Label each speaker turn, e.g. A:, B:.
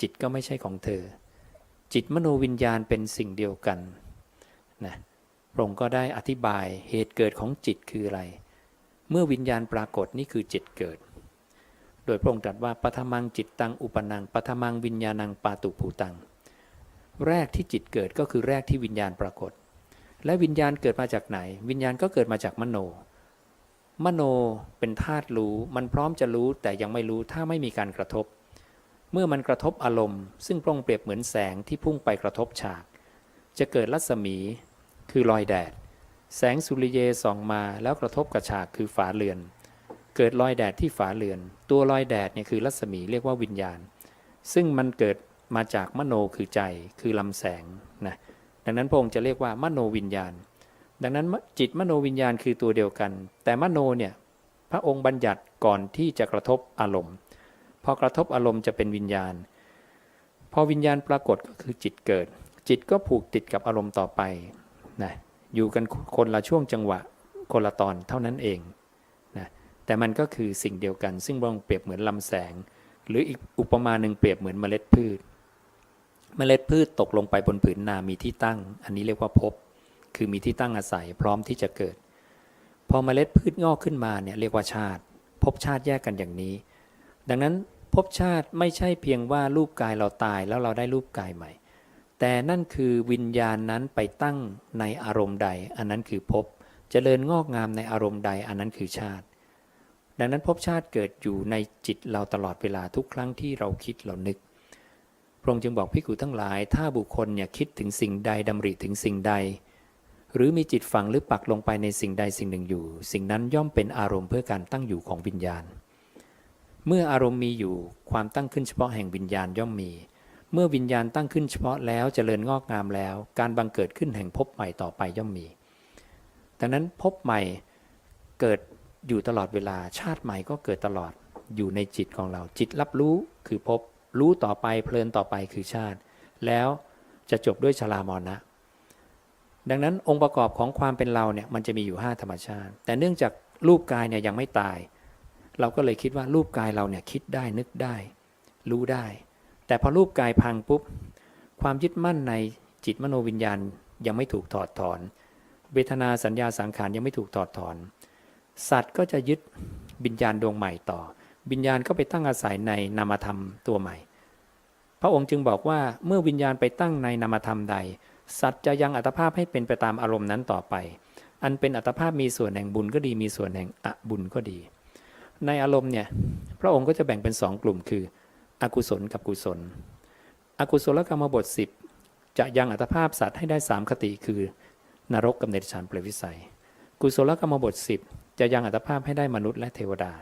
A: จิตก็ไม่ใช่ของเธอ จิตมโนวิญญาณเป็นสิ่งเดียวกันนะพระองค์ก็ได้อธิบายเหตุเกิดของจิตคืออะไร เมื่อวิญญาณปรากฏนี่คือจิตเกิด โดยพระองค์ตรัสว่าปฐมังจิตตังอุปนังปฐมังวิญญาณังปาตุภูตัง แรกที่จิตเกิดก็คือแรกที่วิญญาณปรากฏ และวิญญาณเกิดมาจากไหน วิญญาณก็เกิดมาจากมโน มโนเป็นธาตุรู้มันพร้อมจะรู้แต่ยังไม่รู้ถ้าไม่มีการกระทบ เมื่อมันกระทบอารมณ์ ซึ่งพระองค์เปรียบเหมือนแสงที่พุ่งไปกระทบฉาก จะเกิดรัศมี คือรอยแดด แสงสุริเยส่องมาแล้วกระทบกับฉากคือฝาเรือน เกิดรอยแดดที่ฝาเรือน ตัวรอยแดดเนี่ยคือรัศมีเรียกว่าวิญญาณ ซึ่งมันเกิดมาจากมโนคือใจคือลำแสงนะดังนั้นพระองค์จะเรียกว่ามโนวิญญาณ ดังนั้นจิตมโนวิญญาณคือตัวเดียวกัน แต่มโนเนี่ยพระองค์บัญญัติก่อนที่จะกระทบอารมณ์ พอกระทบอารมณ์จะเป็นวิญญาณ พอวิญญาณปรากฏก็คือจิตเกิด จิตก็ผูกติดกับอารมณ์ต่อไปนะอยู่กันคนละช่วงจังหวะคนละตอนเท่านั้นเองนะแต่มันก็คือสิ่งเดียวกัน ซึ่งพระองเปรียบเหมือนลำแสง หรืออีกอุปมาหนึ่งเปรียบเหมือนเมล็ดพืช เมล็ดพืชตกลงไปบนผืนนามีที่ตั้ง อันนี้เรียกว่าภพคือมีที่ตั้งอาศัยพร้อมที่จะเกิด พอเมล็ดพืชงอกขึ้นมาเนี่ยเรียกว่าชาติภพชาติแยกกันอย่างนี้ ดังนั้น ภพชาติไม่ใช่เพียงว่ารูปกายเราตายแล้วเราได้รูปกายใหม่ แต่นั่นคือวิญญาณนั้นไปตั้งในอารมณ์ใด อันนั้นคือภพเจริญงอกงามในอารมณ์ใด อันนั้นคือชาติ ดังนั้นภพชาติเกิดอยู่ในจิตเราตลอดเวลาทุกครั้งที่เราคิดเรานึก พระองค์จึงบอกพิกุทั้งหลาย ถ้าบุคคลเนี่ยคิดถึงสิ่งใดดำริถึงสิ่งใด หรือมีจิตฝังหรือปักลงไปในสิ่งใดสิ่งหนึ่งอยู่ สิ่งนั้นย่อมเป็นอารมณ์เพื่อการตั้งอยู่ของวิญญาณ เมื่ออารมณ์มีอยู่ความตั้งขึ้นเฉพาะแห่งวิญญาณย่อมมี เมื่อวิญญาณตั้งขึ้นเฉพาะแล้วเจริญงอกงามแล้ว การบังเกิดขึ้นแห่งภพใหม่ต่อไปย่อมมี ดังนั้นภพใหม่เกิดอยู่ตลอดเวลาชาติใหม่ก็เกิดตลอดอยู่ในจิตของเราจิตรับรู้คือภพรู้ต่อไปเพลินต่อไปคือชาติ แล้วจะจบด้วยชรามรณะดังนั้นองค์ประกอบของความเป็นเราเนี่ยมันจะมีอยู่ 5 ธรรมชาติ แต่เนื่องจากรูปกายเนี่ยยังไม่ตาย เราก็เลยคิดว่ารูปกายเราเนี่ยคิดได้นึกได้ รู้ได้ แต่พอรูปกายพังปุ๊บ ความยึดมั่นในจิตมโนวิญญาณยังไม่ถูกถอดถอนเวทนาสัญญาสังขารยังไม่ถูกถอดถอน สัตว์ก็จะยึดวิญญาณดวงใหม่ต่อ วิญญาณก็ไปตั้งอาศัยในนามธรรมตัวใหม่ พระองค์จึงบอกว่าเมื่อวิญญาณไปตั้งในนามธรรมใด สัตว์จะยังอัตภาพให้เป็นไปตามอารมณ์นั้นต่อไป อันเป็นอัตภาพมีส่วนแห่งบุญก็ดีมีส่วนแห่งอบุญก็ดี ในอารมณ์เนี่ยพระองค์ก็จะแบ่งเป็นสองกลุ่มคือ อกุศลกับกุศล อกุศลกรรมบท 10 จะยังอัตภาพสัตว์ให้ได้สามคติคือนรกกับเนรชานเปรตวิสัย กุศลกรรมบท 10 จะยังอัตภาพให้ได้มนุษย์และเทวดา